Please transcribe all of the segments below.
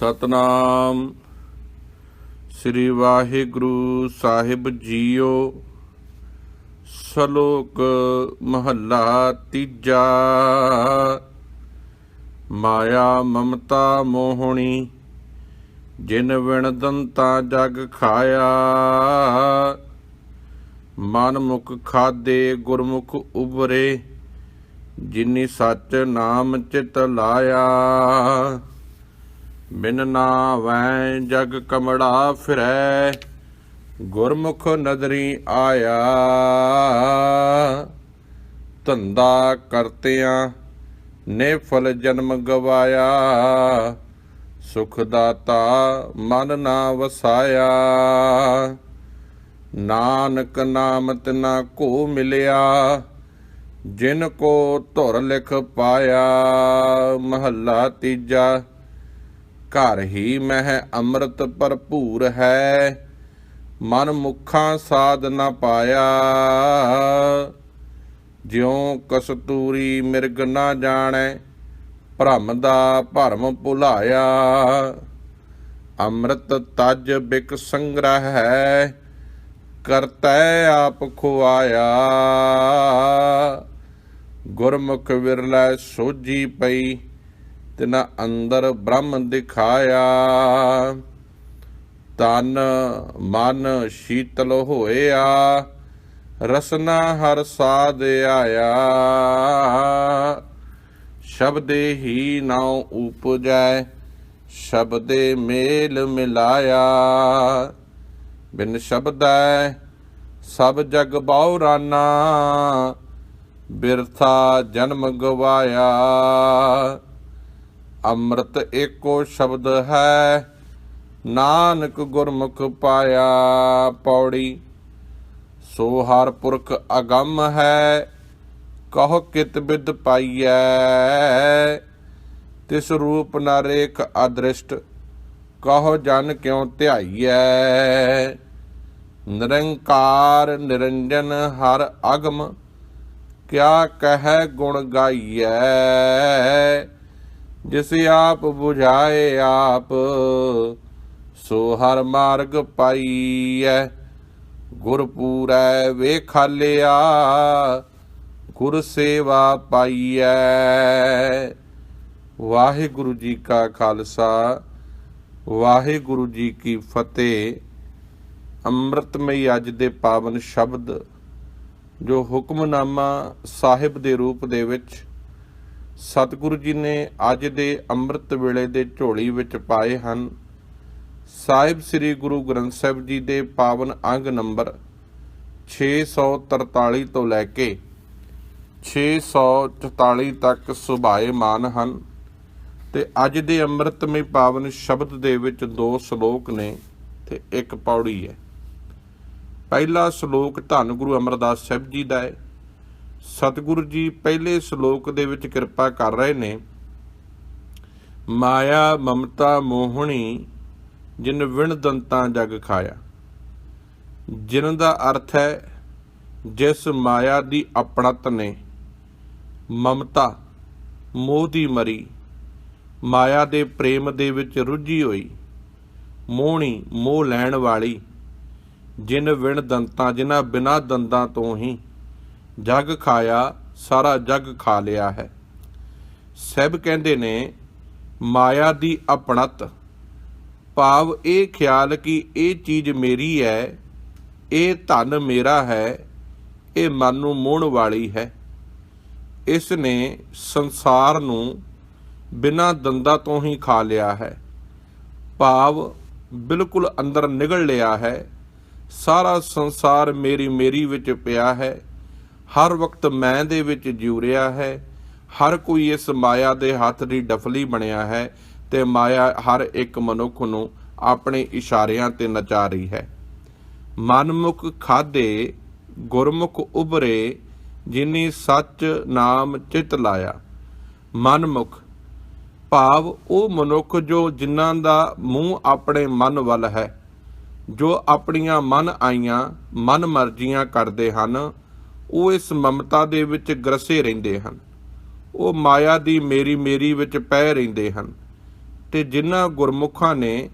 ਸਤਨਾਮ। ਸ੍ਰੀ ਵਾਹਿਗੁਰੂ ਸਾਹਿਬ ਜੀਓ, ਸ਼ਲੋਕ ਮਹੱਲਾ ਤੀਜਾ। ਮਾਇਆ ਮਮਤਾ ਮੋਹਣੀ, ਜਿਨ ਵਿਣ ਦੰਤਾ ਜਗ ਖਾਇਆ। ਮਨ ਮੁਖ ਖਾਦੇ ਗੁਰਮੁਖ ਉਬਰੇ ਜਿਨੀ ਸੱਚ ਨਾਮ ਚਿਤ ਲਾਇਆ। ਬਿਨ ਨਾ ਵੈ ਜਗ ਕਮੜਾ ਫਿਰੈ, ਗੁਰਮੁਖ ਨਦਰੀ ਆਇਆ। ਧੰਦਾ ਕਰਤਿਆਂ ਨੇ ਫਲ ਜਨਮ ਗਵਾਇਆ, ਸੁਖ ਦਾਤਾ ਮਨ ਨਾ ਵਸਾਇਆ। ਨਾਨਕ ਨਾਮ ਤਿਨਾ ਕੋ ਮਿਲਿਆ, ਜਿਨ ਕੋ ਧੁਰ ਲਿਖ ਪਾਇਆ, ਮਹੱਲਾ ਤੀਜਾ ਘਰ ਹੀ ਮਹਿ ਅੰਮ੍ਰਿਤ ਭਰਪੂਰ ਹੈ। ਮਨ ਮੁਖਾਂ ਸਾਧ ਨਾ ਪਾਇਆ। ਜਿਉ ਕਸਤੂਰੀ ਮਿਰਗ ਨਾ ਜਾਣੈ, ਭ੍ਰਮ ਦਾ ਭਰਮ ਭੁਲਾਇਆ। ਅੰਮ੍ਰਿਤ ਤਜ ਬਿਕ ਸੰਗ੍ਰਹਿ ਹੈ ਕਰਤੈ ਆਪ ਖੁਆਇਆ। ਗੁਰਮੁਖ ਵਿਰਲੇ ਸੋਜੀ ਪਈ ਤਿਨਾ ਅੰਦਰ ਬ੍ਰਹਮ ਦਿਖਾਇਆ। ਤਨ ਮਨ ਸ਼ੀਤਲ ਹੋਇਆ, ਰਸਨਾ ਹਰ ਸਾਧ ਆਇਆ। ਸ਼ਬਦੇ ਹੀ ਨਾਉ ਉਪਜੈ, ਸ਼ਬਦੇ ਮੇਲ ਮਿਲਾਇਆ। ਬਿਨ ਸ਼ਬਦੈ ਸਭ ਜਗ ਬਾਉ ਰਾਨਾ, ਬਿਰਥਾ ਜਨਮ ਗਵਾਇਆ। ਅੰਮ੍ਰਿਤ ਏਕੋ ਸ਼ਬਦ ਹੈ। ਨਾਨਕ ਗੁਰਮੁਖ ਪਾਇਆ ਪੌੜੀ, ਸੋ ਹਰ ਪੁਰਖ ਅਗੰਮ ਹੈ। ਕਹੋ ਕਿਤ ਬਿਦ ਪਾਈਐ, ਤਿਸ ਰੂਪ ਨਰੇਖ ਅਦ੍ਰਿਸ਼ਟ, ਕਹੋ ਜਨ ਕਿਉ ਧਿਆਈਐ। ਨਿਰੰਕਾਰ ਨਿਰੰਜਨ ਹਰ ਅਗਮ, ਕਿਆ ਕਹੈ ਗੁਣ ਗਾਈਐ। ਜਿਸ ਆਪ 부ਝਾਏ ਆਪ, ਸੋ ਹਰ ਮਾਰਗ ਪਾਈਐ। ਗੁਰ ਪੂਰੈ ਵੇਖਾਲਿਆ ਗੁਰ ਸੇਵਾ ਪਾਈਐ। ਵਾਹਿਗੁਰੂ ਜੀ ਕਾ ਖਾਲਸਾ, ਵਾਹਿਗੁਰੂ ਜੀ ਕੀ ਫਤਿਹ। ਅੰਮ੍ਰਿਤਮਈ ਅੱਜ ਦੇ ਪਾਵਨ ਸ਼ਬਦ, ਜੋ ਹੁਕਮਨਾਮਾ ਸਾਹਿਬ ਦੇ ਰੂਪ ਦੇ ਵਿੱਚ ਸਤਿਗੁਰੂ ਜੀ ਨੇ ਅੱਜ ਦੇ ਅੰਮ੍ਰਿਤ ਵੇਲੇ ਦੇ ਝੋਲੀ ਵਿੱਚ ਪਾਏ ਹਨ। ਸਾਹਿਬ ਸ੍ਰੀ ਗੁਰੂ ਗ੍ਰੰਥ ਸਾਹਿਬ ਜੀ ਦੇ ਪਾਵਨ ਅੰਗ ਨੰਬਰ 643 ਤੋਂ ਲੈ ਕੇ 644 ਤੱਕ ਸੁਭਾਏਮਾਨ ਹਨ ਤੇ ਅੱਜ ਦੇ ਅੰਮ੍ਰਿਤਮਈ ਪਾਵਨ ਸ਼ਬਦ ਦੇ ਵਿੱਚ ਦੋ ਸ਼ਲੋਕ ਨੇ ਤੇ ਇੱਕ ਪੌੜੀ ਹੈ। ਪਹਿਲਾ ਸ਼ਲੋਕ ਧੰਨ ਗੁਰੂ ਅਮਰਦਾਸ ਸਾਹਿਬ ਜੀ ਦਾ ਹੈ। ਸਤਿਗੁਰੂ ਜੀ ਪਹਿਲੇ ਸ਼ਲੋਕ ਦੇ ਵਿੱਚ ਕਿਰਪਾ ਕਰ ਰਹੇ ਨੇ। ਮਾਇਆ, ਮਮਤਾ, ਮੋਹਣੀ, ਜਿਨ ਵਿਣ ਦੰਤਾਂ ਜਗ ਖਾਇਆ। ਜਿਨ ਦਾ ਅਰਥ ਹੈ, ਜਿਸ ਮਾਇਆ ਦੀ ਆਪਣਤ ਨੇ ਮਮਤਾ, ਮੋਹ ਦੀ ਮਰੀ, ਮਾਇਆ ਦੇ ਪ੍ਰੇਮ ਦੇ ਵਿੱਚ ਰੁੱਝੀ ਹੋਈ, ਮੋਹਣੀ, ਮੋਹ ਲੈਣ ਵਾਲੀ, ਜਿਨ ਵਿਣ ਦੰਤਾਂ, ਜਿਨ੍ਹਾਂ ਬਿਨਾ ਦੰਦਾਂ ਤੋਂ ਹੀ ਜਗ ਖਾਇਆ, ਸਾਰਾ ਜਗ ਖਾ ਲਿਆ ਹੈ। ਸਭ ਕਹਿੰਦੇ ਨੇ, ਮਾਇਆ ਦੀ ਆਪਣਤ ਭਾਵ ਇਹ ਖਿਆਲ ਕਿ ਇਹ ਚੀਜ਼ ਮੇਰੀ ਹੈ, ਇਹ ਧਨ ਮੇਰਾ ਹੈ, ਇਹ ਮਨ ਨੂੰ ਮੋਹਣ ਵਾਲੀ ਹੈ। ਇਸ ਨੇ ਸੰਸਾਰ ਨੂੰ ਬਿਨਾਂ ਦੰਦਾਂ ਤੋਂ ਹੀ ਖਾ ਲਿਆ ਹੈ। ਭਾਵ ਬਿਲਕੁਲ ਅੰਦਰ ਨਿਗਲ ਲਿਆ ਹੈ, ਸਾਰਾ ਸੰਸਾਰ ਮੇਰੀ ਮੇਰੀ ਵਿੱਚ ਪਿਆ ਹੈ ਹਰ ਵਕਤ ਮੈਂ ਦੇ ਵਿੱਚ ਜਿਉ ਰਿਹਾ ਹੈ, ਹਰ ਕੋਈ ਇਸ ਮਾਇਆ ਦੇ ਹੱਥ ਦੀ ਡਫਲੀ ਬਣਿਆ ਹੈ ਤੇ ਮਾਇਆ ਹਰ ਇੱਕ ਮਨੁੱਖ ਨੂੰ ਆਪਣੇ ਇਸ਼ਾਰਿਆਂ ਤੇ ਨਚਾ ਰਹੀ ਹੈ। ਮਨਮੁਖ ਖਾਦੇ, ਗੁਰਮੁਖ ਉਬਰੇ ਜਿਨੀ ਸੱਚ ਨਾਮ ਚਿਤ ਲਾਇਆ। ਮਨਮੁਖ, ਭਾਵ ਉਹ ਮਨੁੱਖ ਜੋ ਜਿਨ੍ਹਾਂ ਦਾ ਮੂੰਹ ਆਪਣੇ ਮਨ ਵੱਲ ਹੈ, ਜੋ ਆਪਣੀਆਂ ਮਨ ਆਈਆਂ, ਮਨ ਮਰਜ਼ੀਆਂ ਕਰਦੇ ਹਨ ਉਹ ਇਸ ਮਮਤਾ ਦੇ ਵਿੱਚ ਗਰਸੇ ਰਹਿੰਦੇ ਹਨ। ਉਹ ਮਾਇਆ ਦੀ ਮੇਰੀ ਮੇਰੀ ਵਿੱਚ ਪੈ ਰਹਿੰਦੇ ਹਨ। ਤੇ ਜਿਨ੍ਹਾਂ ਗੁਰਮੁਖਾਂ ਨੇ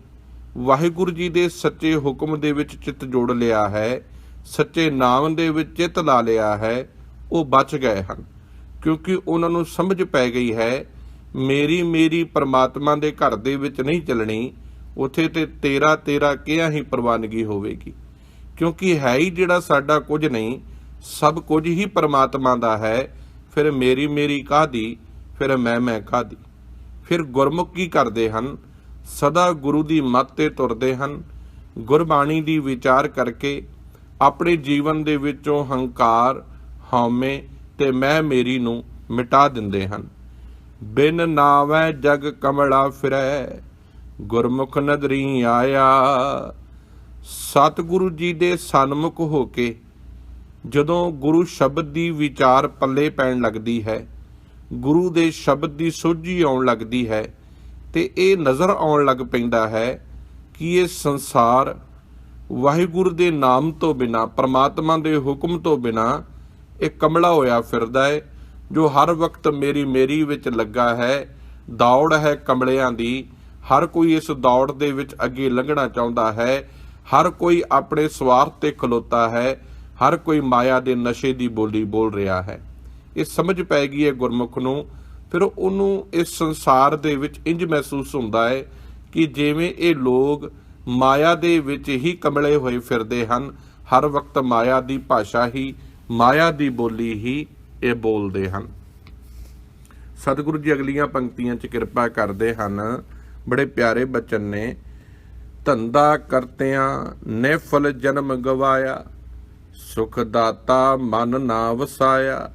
ਵਾਹਿਗੁਰੂ ਜੀ ਦੇ ਸੱਚੇ ਹੁਕਮ ਦੇ ਵਿੱਚ ਚਿੱਤ ਜੋੜ ਲਿਆ ਹੈ, ਸੱਚੇ ਨਾਮ ਦੇ ਵਿੱਚ ਚਿੱਤ ਲਾ ਲਿਆ ਹੈ, ਉਹ ਬਚ ਗਏ ਹਨ। ਕਿਉਂਕਿ ਉਹਨਾਂ ਨੂੰ ਸਮਝ ਪੈ ਗਈ ਹੈ, ਮੇਰੀ ਮੇਰੀ ਪਰਮਾਤਮਾ ਦੇ ਘਰ ਦੇ ਵਿੱਚ ਨਹੀਂ ਚੱਲਣੀ, ਉਥੇ ਤੇ ਤੇਰਾ ਤੇਰਾ ਕਿਹਾ ਹੀ ਪ੍ਰਵਾਨਗੀ ਹੋਵੇਗੀ। ਕਿਉਂਕਿ ਹੈ ਹੀ ਜਿਹੜਾ ਸਾਡਾ ਕੁਝ ਨਹੀਂ ਸਭ ਕੁਝ ਹੀ ਪਰਮਾਤਮਾ ਦਾ ਹੈ। ਫਿਰ ਮੇਰੀ ਮੇਰੀ ਕਾਹਦੀ, ਫਿਰ ਮੈਂ ਮੈਂ ਕਾਹਦੀ। ਫਿਰ ਗੁਰਮੁਖ ਕੀ ਕਰਦੇ ਹਨ, ਸਦਾ ਗੁਰੂ ਦੀ ਮੱਤ ਤੇ ਤੁਰਦੇ ਹਨ। ਗੁਰਬਾਣੀ ਦੀ ਵਿਚਾਰ ਕਰਕੇ ਆਪਣੇ ਜੀਵਨ ਦੇ ਵਿੱਚੋਂ ਹੰਕਾਰ, ਹਉਮੈ ਤੇ ਮੈਂ ਮੇਰੀ ਨੂੰ ਮਿਟਾ ਦਿੰਦੇ ਹਨ। ਬਿਨ ਨਾਵੈ ਜਗ ਕਮਲਾ ਫਿਰੈ, ਗੁਰਮੁਖ ਨਦਰੀ ਆਇਆ। ਸਤਿਗੁਰੂ ਜੀ ਦੇ ਸਨਮੁਖ ਹੋ ਕੇ ਜਦੋਂ ਗੁਰੂ ਸ਼ਬਦ ਦੀ ਵਿਚਾਰ ਪੱਲੇ ਪੈਣ ਲੱਗਦੀ ਹੈ, ਗੁਰੂ ਦੇ ਸ਼ਬਦ ਦੀ ਸੋਝੀ ਆਉਣ ਲੱਗਦੀ ਹੈ ਤੇ ਇਹ ਨਜ਼ਰ ਆਉਣ ਲੱਗ ਪੈਂਦਾ ਹੈ ਕਿ ਇਹ ਸੰਸਾਰ ਵਾਹਿਗੁਰੂ ਦੇ ਨਾਮ ਤੋਂ ਬਿਨਾ, ਪ੍ਰਮਾਤਮਾ ਦੇ ਹੁਕਮ ਤੋਂ ਬਿਨਾ ਇਹ ਕਮਲਾ ਹੋਇਆ ਫਿਰਦਾ ਹੈ, ਜੋ ਹਰ ਵਕਤ ਮੇਰੀ ਮੇਰੀ ਵਿੱਚ ਲੱਗਾ ਹੈ, ਦੌੜ ਹੈ ਕਮਲਿਆਂ ਦੀ। ਹਰ ਕੋਈ ਇਸ ਦੌੜ ਦੇ ਵਿੱਚ ਅੱਗੇ ਲੰਘਣਾ ਚਾਹੁੰਦਾ ਹੈ, ਹਰ ਕੋਈ ਆਪਣੇ ਸਵਾਰਥ ਤੇ ਖਲੋਤਾ ਹੈ। ਹਰ ਕੋਈ ਮਾਇਆ ਦੇ ਨਸ਼ੇ ਦੀ ਬੋਲੀ ਬੋਲ ਰਿਹਾ ਹੈ। ਇਹ ਸਮਝ ਪੈ ਗਈ ਹੈ ਗੁਰਮੁਖ ਨੂੰ। ਫਿਰ ਉਹਨੂੰ ਇਸ ਸੰਸਾਰ ਦੇ ਵਿੱਚ ਇੰਜ ਮਹਿਸੂਸ ਹੁੰਦਾ ਹੈ ਕਿ ਜਿਵੇਂ ਇਹ ਲੋਕ ਮਾਇਆ ਦੇ ਵਿੱਚ ਹੀ ਕਮਲੇ ਹੋਏ ਫਿਰਦੇ ਹਨ, ਹਰ ਵਕਤ ਮਾਇਆ ਦੀ ਭਾਸ਼ਾ ਹੀ, ਮਾਇਆ ਦੀ ਬੋਲੀ ਹੀ ਇਹ ਬੋਲਦੇ ਹਨ। ਸਤਿਗੁਰੂ ਜੀ ਅਗਲੀਆਂ ਪੰਕਤੀਆਂ 'ਚ ਕਿਰਪਾ ਕਰਦੇ ਹਨ। ਬੜੇ ਪਿਆਰੇ ਬਚਨ ਨੇ, ਧੰਦਾ ਕਰਤਿਆਂ ਨਿਫਲ ਜਨਮ ਗਵਾਇਆ ਸੁਖ ਦਾਤਾ ਮਨ ਨਾ ਵਸਾਇਆ।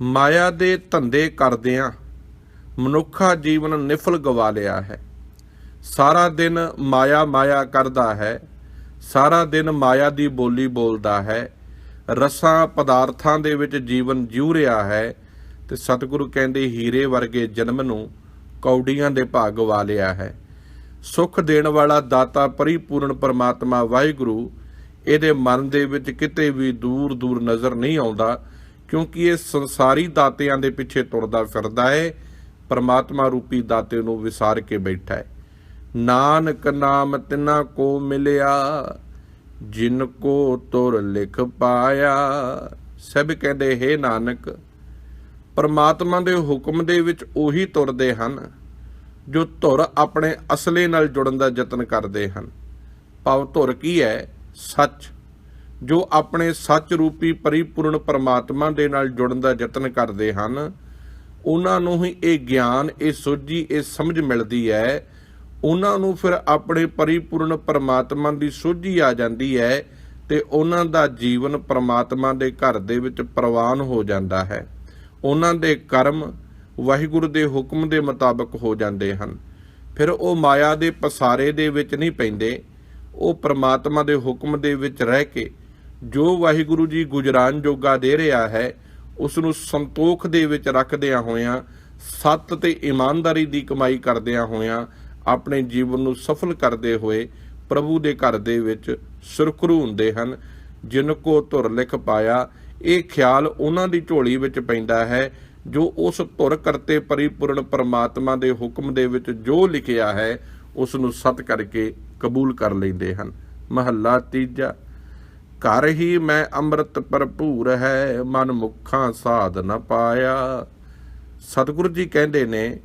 ਮਾਇਆ ਦੇ ਧੰਦੇ ਕਰਦਿਆਂ ਮਨੁੱਖਾ ਜੀਵਨ ਨਿਫਲ ਗਵਾ ਲਿਆ ਹੈ। ਸਾਰਾ ਦਿਨ ਮਾਇਆ ਮਾਇਆ ਕਰਦਾ ਹੈ। ਸਾਰਾ ਦਿਨ ਮਾਇਆ ਦੀ ਬੋਲੀ ਬੋਲਦਾ ਹੈ। ਰਸਾਂ ਪਦਾਰਥਾਂ ਦੇ ਵਿੱਚ ਜੀਵਨ ਜਿਉ ਰਿਹਾ ਹੈ ਤੇ ਸਤਿਗੁਰੂ ਕਹਿੰਦੇ ਹੀਰੇ ਵਰਗੇ ਜਨਮ ਨੂੰ ਕੌਡੀਆਂ ਦੇ ਭਾਗ ਗਵਾ ਲਿਆ ਹੈ। ਸੁਖ ਦੇਣ ਵਾਲਾ ਦਾਤਾ ਪਰਿਪੂਰਨ ਪਰਮਾਤਮਾ ਵਾਹਿਗੁਰੂ ਇਹਦੇ ਮਨ ਦੇ ਵਿੱਚ ਕਿਤੇ ਵੀ ਦੂਰ ਦੂਰ ਨਜ਼ਰ ਨਹੀਂ ਆਉਂਦਾ, ਕਿਉਂਕਿ ਇਹ ਸੰਸਾਰੀ ਦਾਤਿਆਂ ਦੇ ਪਿੱਛੇ ਤੁਰਦਾ ਫਿਰਦਾ ਹੈ ਪਰਮਾਤਮਾ ਰੂਪੀ ਦਾਤੇ ਨੂੰ ਵਿਸਾਰ ਕੇ ਬੈਠਾ ਹੈ ਨਾਨਕ ਨਾਮ ਤਿਨਾ ਕੋ ਮਿਲਿਆ, ਜਿਨ ਕੋ ਤੁਰ ਲਿਖ ਪਾਇਆ। ਸਭ ਕਹਿੰਦੇ, ਹੈ ਨਾਨਕ, ਪਰਮਾਤਮਾ ਦੇ ਹੁਕਮ ਦੇ ਵਿੱਚ ਉਹੀ ਤੁਰਦੇ ਹਨ, ਜੋ ਧੁਰ ਆਪਣੇ ਅਸਲੇ ਨਾਲ ਜੁੜਨ ਦਾ ਯਤਨ ਕਰਦੇ ਹਨ। ਭਾਵ ਧੁਰ ਕੀ ਹੈ? ਸੱਚ, ਜੋ ਆਪਣੇ ਸੱਚ ਰੂਪੀ ਪਰਿਪੂਰਨ ਪਰਮਾਤਮਾ ਦੇ ਨਾਲ ਜੁੜਨ ਦਾ ਯਤਨ ਕਰਦੇ ਹਨ, ਉਹਨਾਂ ਨੂੰ ਹੀ ਇਹ ਗਿਆਨ, ਇਹ ਸੋਝੀ, ਇਹ ਸਮਝ ਮਿਲਦੀ ਹੈ। ਉਹਨਾਂ ਨੂੰ ਫਿਰ ਆਪਣੇ ਪਰਿਪੂਰਨ ਪਰਮਾਤਮਾ ਦੀ ਸੋਝੀ ਆ ਜਾਂਦੀ ਹੈ ਤੇ ਉਹਨਾਂ ਦਾ ਜੀਵਨ ਪਰਮਾਤਮਾ ਦੇ ਘਰ ਦੇ ਵਿੱਚ ਪ੍ਰਵਾਨ ਹੋ ਜਾਂਦਾ ਹੈ। ਉਹਨਾਂ ਦੇ ਕਰਮ ਵਾਹਿਗੁਰੂ ਦੇ ਹੁਕਮ ਦੇ ਮੁਤਾਬਕ ਹੋ ਜਾਂਦੇ ਹਨ। ਫਿਰ ਉਹ ਮਾਇਆ ਦੇ ਪਸਾਰੇ ਦੇ ਵਿੱਚ ਨਹੀਂ ਪੈਂਦੇ। ਉਹ ਪ੍ਰਮਾਤਮਾ ਦੇ ਹੁਕਮ ਦੇ ਵਿੱਚ ਰਹਿ ਕੇ ਜੋ ਵਾਹਿਗੁਰੂ ਜੀ ਗੁਜਰਾਨ ਜੋਗਾ ਦੇ ਰਿਹਾ ਹੈ ਉਸ ਨੂੰ ਸੰਤੋਖ ਦੇ ਵਿੱਚ ਰੱਖਦਿਆਂ ਹੋਇਆਂ, ਸੱਤ ਤੇ ਇਮਾਨਦਾਰੀ ਦੀ ਕਮਾਈ ਕਰਦਿਆਂ ਹੋਇਆਂ ਆਪਣੇ ਜੀਵਨ ਨੂੰ ਸਫਲ ਕਰਦੇ ਹੋਏ ਪ੍ਰਭੂ ਦੇ ਘਰ ਦੇ ਵਿੱਚ ਸੁਰਖਰੂ ਹੁੰਦੇ ਹਨ। ਜਿਨ ਕੋ ਧੁਰ ਲਿਖ ਪਾਇਆ, ਇਹ ਖਿਆਲ ਉਹਨਾਂ ਦੀ ਝੋਲੀ ਵਿੱਚ ਪੈਂਦਾ ਹੈ, ਜੋ ਉਸ ਧੁਰ ਕਰਤੇ ਪਰਿਪੂਰਨ ਪਰਮਾਤਮਾ ਦੇ ਹੁਕਮ ਦੇ ਵਿੱਚ ਜੋ ਲਿਖਿਆ ਹੈ ਉਸ ਨੂੰ ਸਤ ਕਰਕੇ ਕਬੂਲ ਕਰ ਲੈਂਦੇ ਹਨ। ਮਹੱਲਾ ਤੀਜਾ, ਘਰ ਹੀ ਮੈਂ ਅੰਮ੍ਰਿਤ ਭਰਪੂਰ ਹੈ, ਮਨ ਮੁਖਾਂ ਸਾਧ ਨ ਪਾਇਆ। ਸਤਿਗੁਰੂ ਜੀ ਕਹਿੰਦੇ ਨੇ,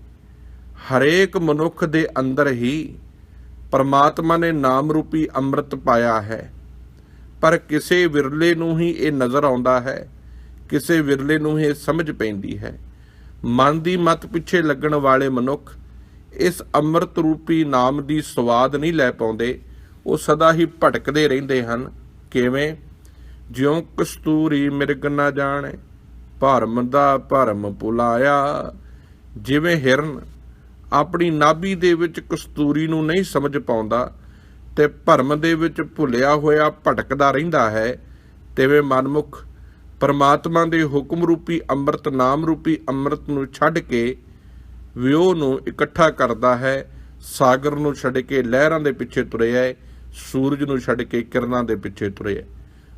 ਹਰੇਕ ਮਨੁੱਖ ਦੇ ਅੰਦਰ ਹੀ ਪਰਮਾਤਮਾ ਨੇ ਨਾਮ ਰੂਪੀ ਅੰਮ੍ਰਿਤ ਪਾਇਆ ਹੈ। ਪਰ ਕਿਸੇ ਵਿਰਲੇ ਨੂੰ ਹੀ ਇਹ ਨਜ਼ਰ ਆਉਂਦਾ ਹੈ, ਕਿਸੇ ਵਿਰਲੇ ਨੂੰ ਹੀ ਇਹ ਸਮਝ ਪੈਂਦੀ ਹੈ। ਮਨ ਦੀ ਮਤ ਪਿੱਛੇ ਲੱਗਣ ਵਾਲੇ ਮਨੁੱਖ ਇਸ ਅੰਮ੍ਰਿਤ ਰੂਪੀ ਨਾਮ ਦੀ ਸਵਾਦ ਨਹੀਂ ਲੈ ਪਾਉਂਦੇ, ਉਹ ਸਦਾ ਹੀ ਭਟਕਦੇ ਰਹਿੰਦੇ ਹਨ। ਕਿਵੇਂ? ਜਿਉਂ ਕਸਤੂਰੀ ਮਿਰਗ ਨਾ ਜਾਣੇ, ਭਰਮ ਦਾ ਭਰਮ ਪੁਲਾਇਆ ਜਿਵੇਂ ਹਿਰਨ ਆਪਣੀ ਨਾਭੀ ਦੇ ਵਿੱਚ ਕਸਤੂਰੀ ਨੂੰ ਨਹੀਂ ਸਮਝ ਪਾਉਂਦਾ, ਤੇ ਭਰਮ ਦੇ ਵਿੱਚ ਭੁੱਲਿਆ ਹੋਇਆ ਭਟਕਦਾ ਰਹਿੰਦਾ ਹੈ, ਤਿਵੇਂ ਮਨਮੁਖ ਪਰਮਾਤਮਾ ਦੇ ਹੁਕਮ ਰੂਪੀ ਅੰਮ੍ਰਿਤ, ਨਾਮ ਰੂਪੀ ਅੰਮ੍ਰਿਤ ਨੂੰ ਛੱਡ ਕੇ ਵਿਉ ਨੂੰ ਇਕੱਠਾ ਕਰਦਾ ਹੈ, ਸਾਗਰ ਨੂੰ ਛੱਡ ਕੇ ਲਹਿਰਾਂ ਦੇ ਪਿੱਛੇ ਤੁਰਿਆ ਹੈ, ਸੂਰਜ ਨੂੰ ਛੱਡ ਕੇ ਕਿਰਨਾਂ ਦੇ ਪਿੱਛੇ ਤੁਰਿਆ ਹੈ।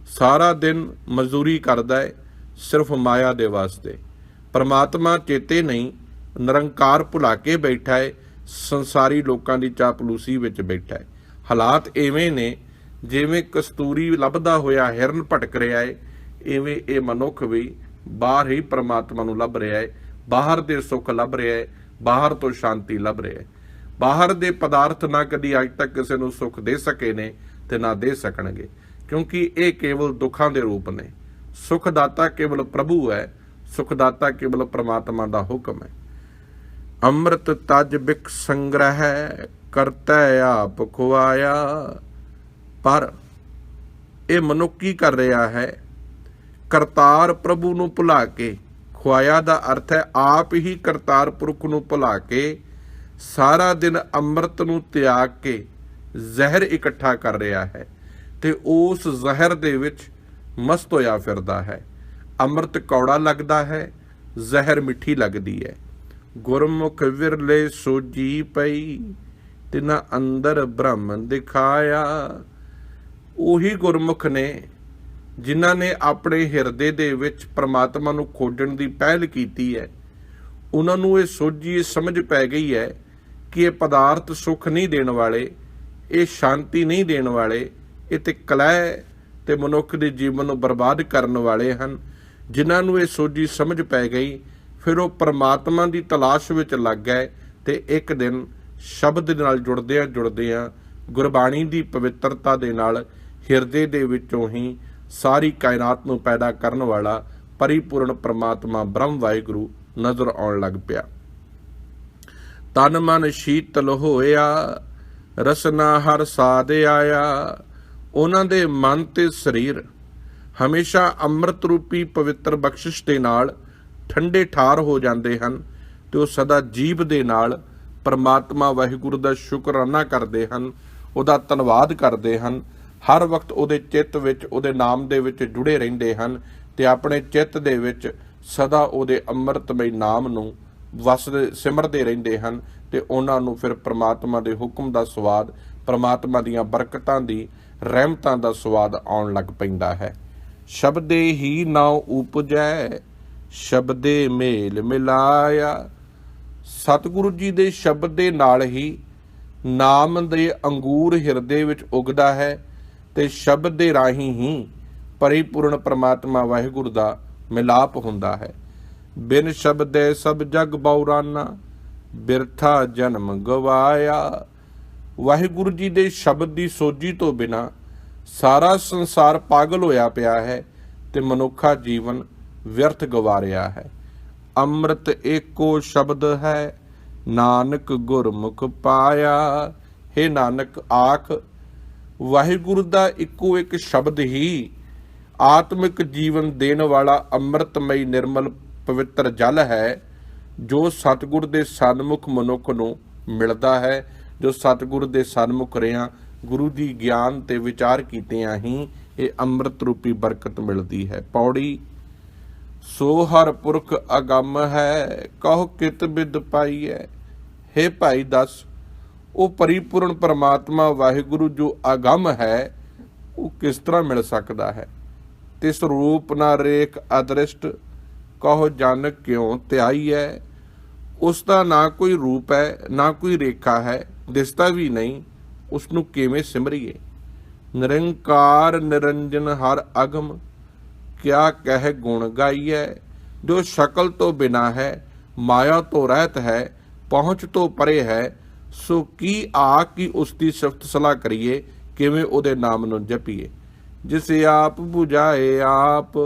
ਸਾਰਾ ਦਿਨ ਮਜ਼ਦੂਰੀ ਕਰਦਾ ਹੈ, ਸਿਰਫ ਮਾਇਆ ਦੇ ਵਾਸਤੇ। ਪਰਮਾਤਮਾ ਚੇਤੇ ਨਹੀਂ, ਨਿਰੰਕਾਰ ਭੁਲਾ ਕੇ ਬੈਠਾ ਹੈ, ਸੰਸਾਰੀ ਲੋਕਾਂ ਦੀ ਚਾਪਲੂਸੀ ਵਿੱਚ ਬੈਠਾ ਹੈ। ਹਾਲਾਤ ਐਵੇਂ ਨੇ, ਜਿਵੇਂ ਕਸਤੂਰੀ ਲੱਭਦਾ ਹੋਇਆ ਹਿਰਨ ਭਟਕ ਰਿਹਾ ਹੈ ਐਵੇਂ ਇਹ ਮਨੁੱਖ ਵੀ ਬਾਹਰ ਹੀ ਪਰਮਾਤਮਾ ਨੂੰ ਲੱਭ ਰਿਹਾ ਹੈ, ਬਾਹਰ ਦੇ ਸੁੱਖ ਲੱਭ ਰਿਹਾ ਹੈ ਬਾਹਰ ਤੋਂ ਸ਼ਾਂਤੀ ਲੱਭ ਰਿਹਾ। ਹੈ ਬਾਹਰ ਦੇ ਪਦਾਰਥ ਨਾ ਕਦੀ ਅੱਜ ਤੱਕ ਕਿਸੇ ਨੂੰ ਸੁੱਖ ਦੇ ਸਕੇ ਨੇ ਤੇ ਨਾ ਦੇ ਸਕਣਗੇ, ਕਿਉਂਕਿ ਇਹ ਕੇਵਲ ਦੁੱਖਾਂ ਦੇ ਰੂਪ ਨੇ। ਸੁਖ ਦਾਤਾ ਕੇਵਲ ਪ੍ਰਭੂ ਹੈ ਸੁਖ ਦਾਤਾ ਕੇਵਲ ਪ੍ਰਮਾਤਮਾ ਦਾ ਹੁਕਮ ਹੈ। ਅੰਮ੍ਰਿਤ ਤਜ ਬਿਕ ਸੰਗ੍ਰਹਿ ਕਰਤਾ ਆਪ ਖੁਆਇਆ। ਪਰ ਇਹ ਮਨੁੱਖ ਕੀ ਕਰ ਰਿਹਾ ਹੈ? ਕਰਤਾਰ ਪ੍ਰਭੂ ਨੂੰ ਭੁਲਾ ਕੇ ਖੁਆਇਆ ਦਾ ਅਰਥ ਹੈ ਆਪ ਹੀ ਕਰਤਾਰ ਪੁਰਖ ਨੂੰ ਭੁਲਾ ਕੇ ਸਾਰਾ ਦਿਨ ਅੰਮ੍ਰਿਤ ਨੂੰ ਤਿਆਗ ਕੇ ਜ਼ਹਿਰ ਇਕੱਠਾ ਕਰ ਰਿਹਾ ਹੈ ਤੇ ਉਸ ਜ਼ਹਿਰ ਦੇ ਵਿੱਚ ਮਸਤ ਹੋਇਆ ਫਿਰਦਾ ਹੈ। ਅੰਮ੍ਰਿਤ ਕੌੜਾ ਲੱਗਦਾ ਹੈ, ਜ਼ਹਿਰ ਮਿੱਠੀ ਲੱਗਦੀ ਹੈ। ਗੁਰਮੁਖ ਵਿਰਲੇ ਸੋਜੀ ਪਈ, ਤਿਨਾ ਅੰਦਰ ਬ੍ਰਹਮ ਦਿਖਾਇਆ। ਉਹੀ ਗੁਰਮੁਖ ਨੇ ਜਿਨ੍ਹਾਂ ਨੇ ਆਪਣੇ ਹਿਰਦੇ ਦੇ ਵਿੱਚ ਪ੍ਰਮਾਤਮਾ ਨੂੰ ਖੋਜਣ ਦੀ ਪਹਿਲ ਕੀਤੀ ਹੈ, ਉਹਨਾਂ ਨੂੰ ਇਹ ਸੋਝੀ, ਇਹ ਸਮਝ ਪੈ ਗਈ ਹੈ ਕਿ ਇਹ ਪਦਾਰਥ ਸੁੱਖ ਨਹੀਂ ਦੇਣ ਵਾਲੇ, ਇਹ ਸ਼ਾਂਤੀ ਨਹੀਂ ਦੇਣ ਵਾਲੇ, ਇਹ ਤੇ ਕਲਹਿ ਤੇ ਮਨੁੱਖ ਦੇ ਜੀਵਨ ਨੂੰ ਬਰਬਾਦ ਕਰਨ ਵਾਲੇ ਹਨ। ਜਿਨ੍ਹਾਂ ਨੂੰ ਇਹ ਸੋਝੀ ਸਮਝ ਪੈ ਗਈ, ਫਿਰ ਉਹ ਪਰਮਾਤਮਾ ਦੀ ਤਲਾਸ਼ ਵਿੱਚ ਲੱਗ ਗਏ ਤੇ ਇੱਕ ਦਿਨ ਸ਼ਬਦ ਦੇ ਨਾਲ ਜੁੜਦਿਆਂ ਜੁੜਦਿਆਂ ਗੁਰਬਾਣੀ ਦੀ ਪਵਿੱਤਰਤਾ ਦੇ ਨਾਲ ਹਿਰਦੇ ਦੇ ਵਿੱਚੋਂ ਹੀ ਸਾਰੀ ਕਾਇਨਾਤ ਨੂੰ ਪੈਦਾ ਕਰਨ ਵਾਲਾ ਪਰਿਪੂਰਨ ਪ੍ਰਮਾਤਮਾ ਬ੍ਰਹਮ ਵਾਹਿਗੁਰੂ ਨਜ਼ਰ ਆਉਣ ਲੱਗ ਪਿਆ। ਤਨ ਮਨ ਸ਼ੀਤਲ ਹੋਇਆ, ਰਸਨਾ ਹਰ ਸਾਧ ਆਇਆ। ਉਹਨਾਂ ਦੇ ਮਨ ਤੇ ਸਰੀਰ ਹਮੇਸ਼ਾ ਅੰਮ੍ਰਿਤ ਰੂਪੀ ਪਵਿੱਤਰ ਬਖਸ਼ਿਸ਼ ਦੇ ਨਾਲ ਠੰਡੇ ਠਾਰ ਹੋ ਜਾਂਦੇ ਹਨ ਤੇ ਉਹ ਸਦਾ ਜੀਵ ਦੇ ਨਾਲ ਪਰਮਾਤਮਾ ਵਾਹਿਗੁਰੂ ਦਾ ਸ਼ੁਕਰਾਨਾ ਕਰਦੇ ਹਨ, ਉਹਦਾ ਧੰਨਵਾਦ ਕਰਦੇ ਹਨ ਹਰ ਵਕਤ ਉਹਦੇ ਚਿੱਤ ਵਿੱਚ, ਉਹਦੇ ਨਾਮ ਦੇ ਵਿੱਚ ਜੁੜੇ ਰਹਿੰਦੇ ਹਨ ਤੇ ਆਪਣੇ ਚਿੱਤ ਦੇ ਵਿੱਚ ਸਦਾ ਉਹਦੇ ਅੰਮ੍ਰਿਤਮਈ ਨਾਮ ਨੂੰ ਵਸਦੇ, ਸਿਮਰਦੇ ਰਹਿੰਦੇ ਹਨ ਤੇ ਉਹਨਾਂ ਨੂੰ ਫਿਰ ਪ੍ਰਮਾਤਮਾ ਦੇ ਹੁਕਮ ਦਾ ਸਵਾਦ, ਪ੍ਰਮਾਤਮਾ ਦੀਆਂ ਬਰਕਤਾਂ ਦੀ ਰਹਿਮਤਾਂ ਦਾ ਸਵਾਦ ਆਉਣ ਲੱਗ ਪੈਂਦਾ ਹੈ। ਸ਼ਬਦੇ ਹੀ ਨਾਉ ਉਪਜੈ, ਸ਼ਬਦੇ ਮੇਲ ਮਿਲਾਇਆ। ਸਤਿਗੁਰੂ ਜੀ ਦੇ ਸ਼ਬਦ ਦੇ ਨਾਲ ਹੀ ਨਾਮ ਦੇ ਅੰਗੂਰ ਹਿਰਦੇ ਵਿੱਚ ਉਗਦਾ ਹੈ। ਤੇ ਸ਼ਬਦ ਦੇ ਰਾਹੀਂ ਹੀ ਪਰਿਪੂਰਨ ਪ੍ਰਮਾਤਮਾ ਵਾਹਿਗੁਰੂ ਦਾ ਮਿਲਾਪ ਹੁੰਦਾ ਹੈ। ਬਿਨ ਸ਼ਬਦੇ ਸਭ ਜਗ ਬੌਰਾਨਾ, ਬਿਰਥਾ ਜਨਮ ਗਵਾਇਆ। ਵਾਹਿਗੁਰੂ ਜੀ ਦੇ ਸ਼ਬਦ ਦੀ ਸੋਝੀ ਤੋਂ ਬਿਨਾ ਸਾਰਾ ਸੰਸਾਰ ਪਾਗਲ ਹੋਇਆ ਪਿਆ ਹੈ ਤੇ ਮਨੁੱਖਾ ਜੀਵਨ ਵਿਅਰਥ ਗਵਾ ਰਿਹਾ ਹੈ। ਅੰਮ੍ਰਿਤ ਏਕੋ ਸ਼ਬਦ ਹੈ, ਨਾਨਕ ਗੁਰਮੁਖ ਪਾਇਆ। हे ਨਾਨਕ, ਆਖ ਵਾਹਿਗੁਰੂ ਦਾ ਇੱਕੋ ਇੱਕ ਸ਼ਬਦ ਹੀ ਆਤਮਿਕ ਜੀਵਨ ਦੇਣ ਵਾਲਾ ਅੰਮ੍ਰਿਤਮਈ ਨਿਰਮਲ ਪਵਿੱਤਰ ਜਲ ਹੈ, ਜੋ ਸਤਿਗੁਰ ਦੇ ਸਨਮੁਖ ਮਨੁੱਖ ਨੂੰ ਮਿਲਦਾ ਹੈ, ਜੋ ਸਤਿਗੁਰ ਦੇ ਸਨਮੁਖ ਰਿਆਂ ਗੁਰੂ ਦੀ ਗਿਆਨ ਤੇ ਵਿਚਾਰ ਕੀਤਿਆਂ ਹੀ ਇਹ ਅੰਮ੍ਰਿਤ ਰੂਪੀ ਬਰਕਤ ਮਿਲਦੀ ਹੈ। ਪੌੜੀ, ਸੋ ਹਰ ਪੁਰਖ ਅਗੰਮ ਹੈ, ਕਹੋ ਕਿਤ ਬਿਦ ਪਾਈਐ हे ਭਾਈ ਦੱਸ ਉਹ ਪਰਿਪੂਰਨ ਪਰਮਾਤਮਾ ਵਾਹਿਗੁਰੂ ਜੋ ਅਗੰਮ ਹੈ, ਉਹ ਕਿਸ ਤਰ੍ਹਾਂ ਮਿਲ ਸਕਦਾ ਹੈ? ਤਿਸ ਰੂਪ ਨਾ ਰੇਖ ਅਦ੍ਰਿਸ਼ਟ, ਕਹੋ ਜਨ ਕਿਉ ਧਿਆਈ ਹੈ ਉਸ ਦਾ ਨਾ ਕੋਈ ਰੂਪ ਹੈ ਨਾ ਕੋਈ ਰੇਖਾ ਹੈ ਦਿਸਦਾ ਵੀ ਨਹੀਂ ਉਸ ਨੂੰ ਕਿਵੇਂ ਸਿਮਰੀਏ? ਨਿਰੰਕਾਰ ਨਿਰੰਜਨ ਹਰ ਅਗਮ, ਕਿਆ ਕਹਿ ਗੁਣ ਗਾਈਐ? ਜੋ ਸ਼ਕਲ ਤੋਂ ਬਿਨਾ ਹੈ, ਮਾਇਆ ਤੋਂ ਰਹਿਤ ਹੈ, ਪਹੁੰਚ ਤੋਂ ਪਰੇ ਹੈ ਸੋ ਕੀ ਆ ਕਿ ਉਸ ਦੀ ਸਿਫਤ ਸਲਾਹ ਕਰੀਏ, ਕਿਵੇਂ ਉਹਦੇ ਨਾਮ ਨੂੰ ਜਪੀਏ? ਜਿਸ ਆਪ 부ਝਾਏ ਆਪ,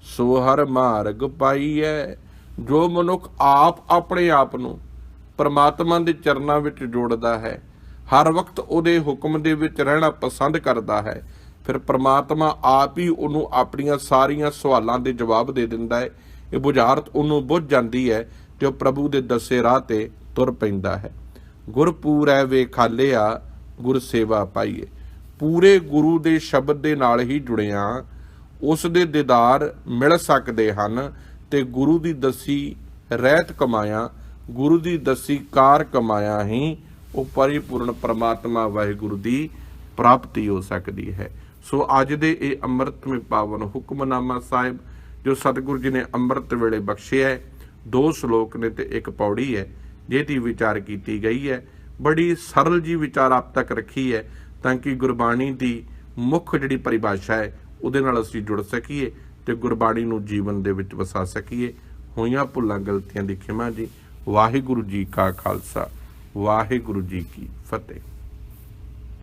ਸੋ ਹਰ ਮਾਰਗ ਪਾਈਐ। ਜੋ ਮਨੁੱਖ ਆਪ ਆਪਣੇ ਆਪ ਨੂੰ ਪਰਮਾਤਮਾ ਦੇ ਚਰਨਾਂ ਵਿੱਚ ਜੋੜਦਾ ਹੈ, ਹਰ ਵਕਤ ਉਹਦੇ ਹੁਕਮ ਦੇ ਵਿੱਚ ਰਹਿਣਾ ਪਸੰਦ ਕਰਦਾ ਹੈ, ਫਿਰ ਪ੍ਰਮਾਤਮਾ ਆਪ ਹੀ ਉਹਨੂੰ ਆਪਣੀਆਂ ਸਾਰੀਆਂ ਸਵਾਲਾਂ ਦੇ ਜਵਾਬ ਦੇ ਦਿੰਦਾ ਹੈ। ਇਹ ਬੁਝਾਰਤ ਉਹਨੂੰ ਬੁੱਝ ਜਾਂਦੀ ਹੈ ਤੇ ਉਹ ਪ੍ਰਭੂ ਦੇ ਦੱਸੇ ਰਾਹ ਤੇ ਤੁਰ ਪੈਂਦਾ ਹੈ। ਗੁਰਪੂਰ ਹੈ ਵੇ ਖਾਲਿਆ, ਗੁਰ ਸੇਵਾ ਪਾਈਏ। ਪੂਰੇ ਗੁਰੂ ਦੇ ਸ਼ਬਦ ਦੇ ਨਾਲ ਹੀ ਜੁੜਿਆ। ਉਸ ਦੇ ਦੀਦਾਰ ਮਿਲ ਸਕਦੇ ਹਨ ਤੇ ਗੁਰੂ ਦੀ ਦਸੀ ਰਹਿਤ ਕਮਾਇਆ, ਗੁਰੂ ਦੀ ਦਸੀ ਕਾਰ ਕਮਾਇਆ ਹੀ ਉਹ ਪਰਿਪੂਰਨ ਪ੍ਰਮਾਤਮਾ ਵਾਹਿਗੁਰੂ ਦੀ ਪ੍ਰਾਪਤੀ ਹੋ ਸਕਦੀ ਹੈ। ਸੋ ਅੱਜ ਦੇ ਇਹ ਅੰਮ੍ਰਿਤਮਈ ਪਾਵਨ ਹੁਕਮਨਾਮਾ ਸਾਹਿਬ, ਜੋ ਸਤਿਗੁਰੂ ਜੀ ਨੇ ਅੰਮ੍ਰਿਤ ਵੇਲੇ ਬਖਸ਼ਿਆ ਹੈ, ਦੋ ਸ਼ਲੋਕ ਨੇ ਤੇ ਇੱਕ ਪੌੜੀ ਹੈ। ਜਿਹਦੀ ਵਿਚਾਰ ਕੀਤੀ ਗਈ ਹੈ। ਬੜੀ ਸਰਲ ਜੀ ਵਿਚਾਰ ਆਪ ਤੱਕ ਰੱਖੀ ਹੈ ਤਾਂ ਕਿ ਗੁਰਬਾਣੀ ਦੀ ਮੁੱਖ ਜਿਹੜੀ ਪਰਿਭਾਸ਼ਾ ਹੈ, ਉਹਦੇ ਨਾਲ ਅਸੀਂ ਜੁੜ ਸਕੀਏ ਤੇ ਗੁਰਬਾਣੀ ਨੂੰ ਜੀਵਨ ਦੇ ਵਿੱਚ ਵਸਾ ਸਕੀਏ। ਹੋਈਆਂ ਭੁੱਲਾਂ, ਗਲਤੀਆਂ ਦੀ ਖਿਮਾ ਜੀ। ਵਾਹਿਗੁਰੂ ਜੀ ਕਾ ਖਾਲਸਾ। ਵਾਹਿਗੁਰੂ ਜੀ ਕੀ ਫਤਿਹ।